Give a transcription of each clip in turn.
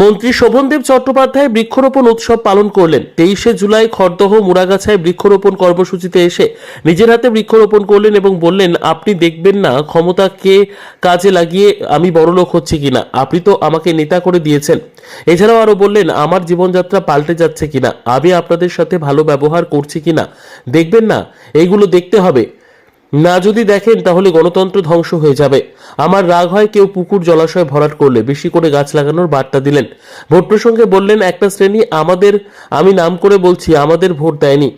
মন্ত্রী শোভনদেব চট্টোপাধ্যায় বৃক্ষরোপণ উৎসব পালন করলেন। তেইশে জুলাই খড়দহ মুরাগাছায় বৃক্ষরোপণ কর্মসূচিতে এসে নিজের হাতে বৃক্ষরোপণ করলেন এবং বললেন, আপনি দেখবেন না ক্ষমতাকে কাজে লাগিয়ে আমি বড়লোক হচ্ছি কিনা। আপনি তো আমাকে নেতা করে দিয়েছেন। এছাড়াও আরও বললেন, আমার জীবনযাত্রা পাল্টে যাচ্ছে কিনা। আমি আপনাদের সাথে ভালো ব্যবহার করছি কিনা। দেখবেন না, এইগুলো দেখতে হবে। না যদি দেখেন, তাহলে গণতন্ত্র ধ্বংস হয়ে যাবে। আমার রাগ হয় কেউ পুকুর জলাশয় ভরাট করলে, বেশি করে গাছ লাগানোর বার্তা দিলেন। ভোট প্রসঙ্গে বললেন, একটা শ্রেণি আমাদের, আমি নাম করে বলছি, আমাদের ভোট দেয়নি।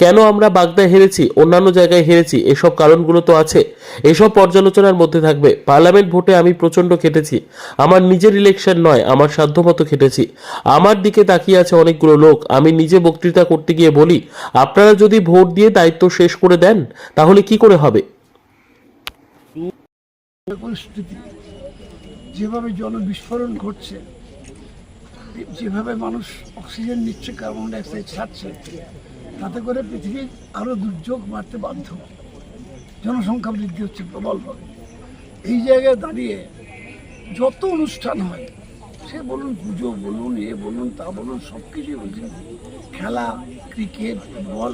কেন আমরা বাগদায় হেরেছি, অন্যান্য জায়গায় হেরেছি, এসব কারণগুলো তো আছে। এসব পর্যালোচনার মধ্যে থাকবে। পার্লামেন্ট ভোটে আমি প্রচণ্ড খেটেছি। আমার নিজের ইলেকশন নয়, আমার সাধ্যমতো খেটেছি। আমার দিকে তাকিয়ে আছে অনেকগুলো লোক। আমি নিজে বক্তৃতা করতে গিয়ে বলি, আপনারা যদি ভোট দিয়ে দায়িত্ব শেষ করে দেন, তাহলে কি করে হবে? যেভাবে জল বিস্ফোরণ ঘটছে, যেভাবে মানুষ অক্সিজেন নিচ্ছে, কার্বন ডাইঅক্সাইড ছাড়ছে তাতে করে পৃথিবী আরও দুর্যোগ বাড়তে বাধ্য। জনসংখ্যা বৃদ্ধি হচ্ছে প্রবলভাবে এই জায়গায় দাঁড়িয়ে যত অনুষ্ঠান হয়, সে বলুন পুজো বলুন, এ বলুন, তা বলুন সব কিছুই বলছেন। খেলা, ক্রিকেট, ফুটবল,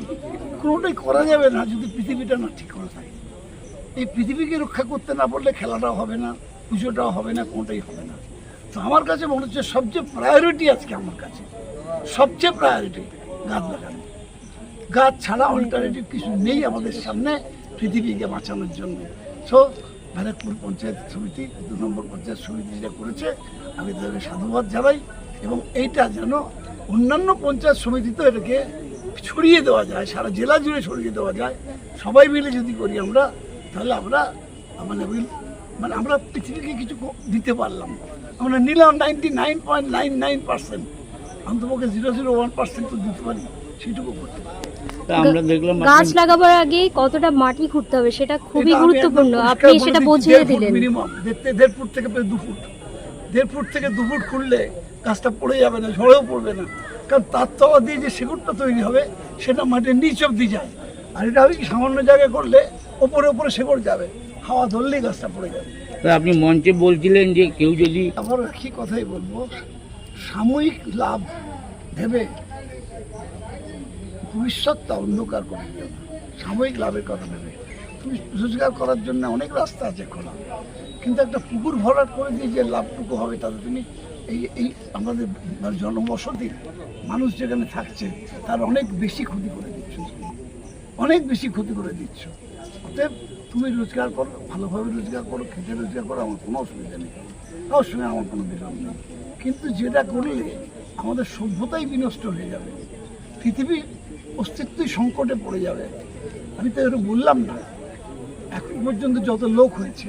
কোনোটাই করা যাবে না যদি পৃথিবীটা না ঠিক করা থাকে। এই পৃথিবীকে রক্ষা করতে না পারলে খেলাটাও হবে না, পুজোটাও হবে না, কোনোটাই হবে না। তো আমার কাছে মনে হচ্ছে সবচেয়ে প্রায়োরিটি আজকে আমার কাছে। সবচেয়ে প্রায়োরিটি গাছ লাগানো। গাছ ছাড়া অল্টারনেটিভ কিছু নেই আমাদের সামনে পৃথিবীকে বাঁচানোর জন্য। সো ব্যারাকপুর পঞ্চায়েত সমিতি, দু নম্বর পঞ্চায়েত সমিতি যেটা করেছে, আমি তাদের সাধুবাদ জানাই এবং এইটা যেন অন্যান্য পঞ্চায়েত সমিতিতেও এটাকে ছড়িয়ে দেওয়া যায়, সারা জেলা জুড়ে ছড়িয়ে দেওয়া যায়। সবাই মিলে যদি করি আমরা, তাহলে আমরা মানে মানে আমরা পৃথিবীকে কিছু দিতে পারলাম। আমরা নিলাম ninety nine point nine nine percent অন্তপক্ষে zero zero one percent তো দিতে পারি। সেটুকু করতে আমরা দেখলাম গাছ লাগাবার আগে কতটা মাটি খুঁড়তে হবে সেটা খুবই গুরুত্বপূর্ণ। আপনি সেটা বুঝিয়ে দিলেন। minimum, দেড়- দেড় ফুট থেকে দু ফুট। দেড় ফুট থেকে দু ফুট খুললে গাছটা পড়ে যাবে না ঝড়েও পড়বে না। কারণ তার তলা দিয়ে যে শিকড়টা তৈরি হবে সেটা মাটির নিচ অব্দি যায়। আর এটা হবে কি সামান্য জায়গায় করলে ওপরে ওপরে শিকড় যাবে। হাওয়া ধরলেই গাছটা পড়ে যাবে। আপনি মঞ্চে বলছিলেন যে কেউ যদি আবার কি কথাই বলব? সাময়িক লাভ ভেবে ভবিষ্যৎটা অন্ধকার করে দিও না। সাময়িক লাভের কথা ভেবে। তুমি রোজগার করার জন্য অনেক রাস্তা আছে খোলা। কিন্তু একটা পুকুর ভরাট করে দিয়ে যে লাভটুকু হবে, তাতে তুমি এই এই আমাদের জনবসতি মানুষ যেখানে থাকছে, তার অনেক বেশি ক্ষতি করে দিচ্ছ। অনেক বেশি ক্ষতি করে দিচ্ছ। অতএব তুমি রোজগার করো, ভালোভাবে রোজগার করো, খেটে রোজগার করো, আমার কোনো অসুবিধা নেই। কারোর সঙ্গে আমার কোনো বিরোধ নেই। কিন্তু যেটা করলে আমাদের সভ্যতাই বিনষ্ট হয়ে যাবে। পৃথিবীর অস্তিত্বই সংকটে পড়ে যাবে। আমি তো এটা বললাম না। এখন পর্যন্ত যত লোক হয়েছে,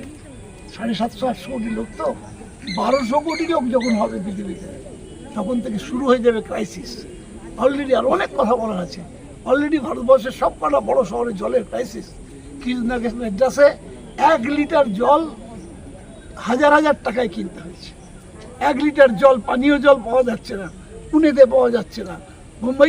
সাড়ে সাতশো, আটশো কোটি লোক তো, বারোশো কোটি লোক যখন হবে পৃথিবীতে, তখন থেকে শুরু হয়ে যাবে ক্রাইসিস অলরেডি আর অনেক কথা বলার আছে। অলরেডি ভারতবর্ষের সব কটা বড় শহরে জলের ক্রাইসিস কৃষ্ণা মেড্রাসে এক লিটার জল হাজার হাজার টাকায় কিনতে হয়েছে। এক লিটার জল পানীয় জল পাওয়া যাচ্ছে না, পুনেতে পাওয়া যাচ্ছে না, মুম্বাই